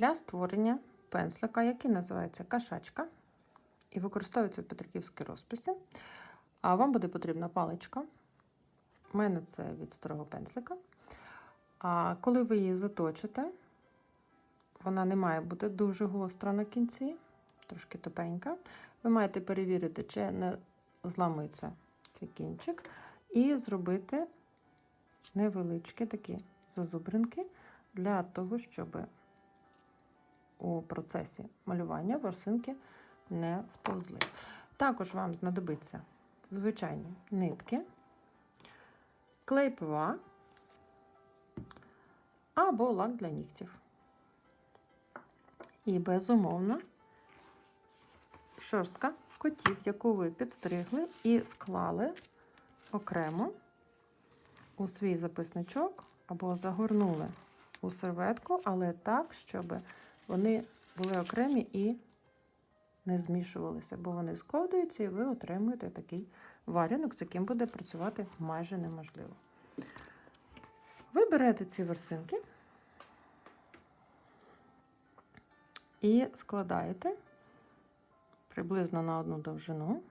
Для створення пензлика, який називається кашачка, і використовується в петриківській розписі, а вам буде потрібна паличка. У мене це від старого пензлика. А коли ви її заточите, вона не має бути дуже гостра на кінці, трошки тупенька. Ви маєте перевірити, чи не зламиться цей кінчик, і зробити невеличкі такі зазубринки для того, щоб у процесі малювання ворсинки не сповзли. Також вам знадобиться звичайні нитки, клей ПВА або лак для нігтів. І безумовно шорстка котів, яку ви підстригли і склали окремо у свій записничок або загорнули у серветку, але так, щоб вони були окремі і не змішувалися, бо вони сковдуються, і ви отримуєте такий варінок, з яким буде працювати майже неможливо. Ви берете ці ворсинки і складаєте приблизно на одну довжину.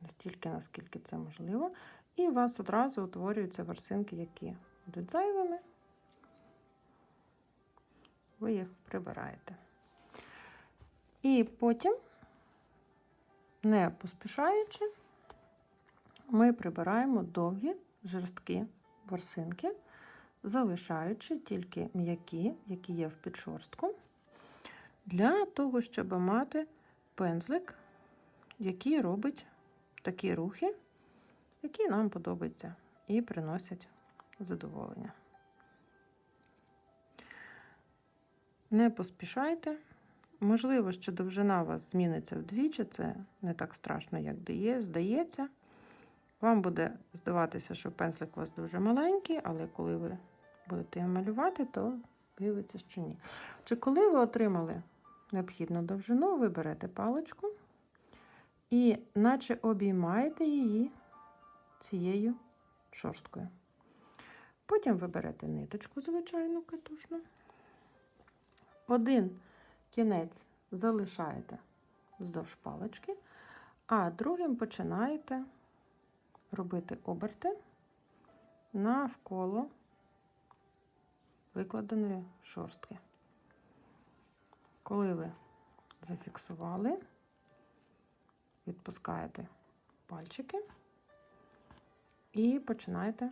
Настільки, наскільки це можливо. І у вас одразу утворюються ворсинки, які будуть зайвими. Ви їх прибираєте. І потім, не поспішаючи, ми прибираємо довгі жорсткі ворсинки, залишаючи тільки м'які, які є в підшорстку, для того, щоб мати пензлик, який робить такі рухи, які нам подобаються і приносять задоволення. Не поспішайте. Можливо, що довжина у вас зміниться вдвічі, це не так страшно, як дає, здається. Вам буде здаватися, що пензлик у вас дуже маленький, але коли ви будете його малювати, то виявиться, що ні. Чи коли ви отримали необхідну довжину, ви берете паличку і наче обіймаєте її цією шорсткою. Потім ви берете ниточку, звичайну катушну. Один кінець залишаєте вздовж палички, а другим починаєте робити оберти навколо викладеної шорстки. Коли ви зафіксували, відпускаєте пальчики і починаєте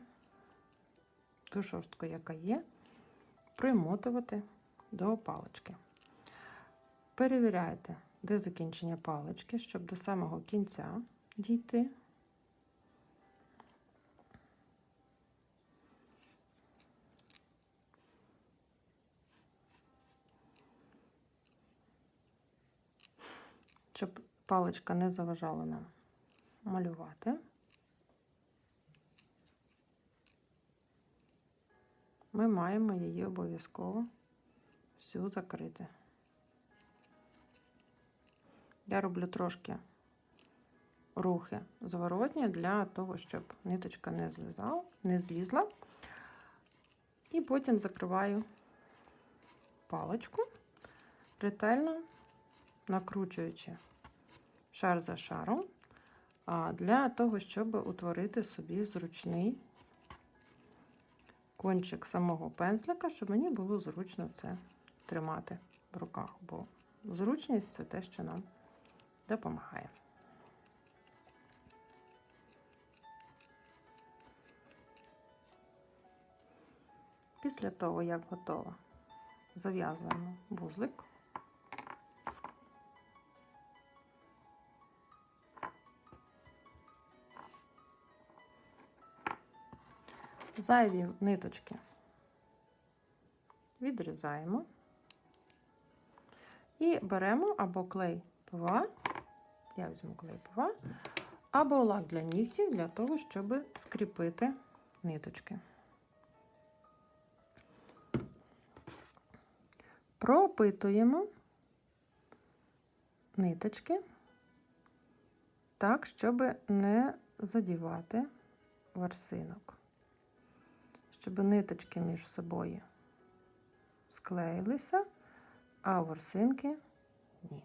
ту шорстку, яка є, примотувати до палички. Перевіряєте, де закінчення палички, щоб до самого кінця дійти. Щоб паличка не заважала нам малювати. Ми маємо її обов'язково всю закрити. Я роблю трошки рухи зворотні для того, щоб ниточка не злізала, не злізла. І потім закриваю паличку, ретельно накручуючи шар за шаром, для того, щоб утворити собі зручний кончик самого пензлика, щоб мені було зручно це тримати в руках, бо зручність це те, що нам допомагає. Після того, як готово, зав'язуємо вузлик. Зайві ниточки. Відрізаємо. І беремо або клей ПВА, я візьму клей ПВА, або лак для нігтів для того, щоб скріпити ниточки. Пропитуємо ниточки так, щоб не задівати ворсинок щоб ниточки між собою склеїлися, а ворсинки ні.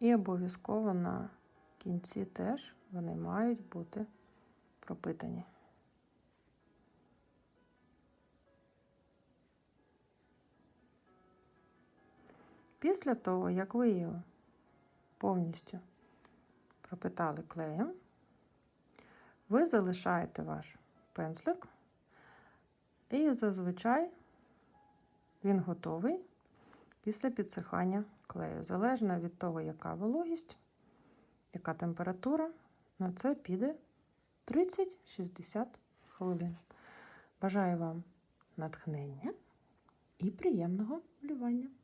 І обов'язково на кінці теж вони мають бути пропитані. Після того, як ви його повністю пропитали клеєм, ви залишаєте ваш пензлик, і зазвичай він готовий після підсихання клею. Залежно від того, яка вологість, яка температура, на це піде 30-60 хвилин. Бажаю вам натхнення і приємного малювання!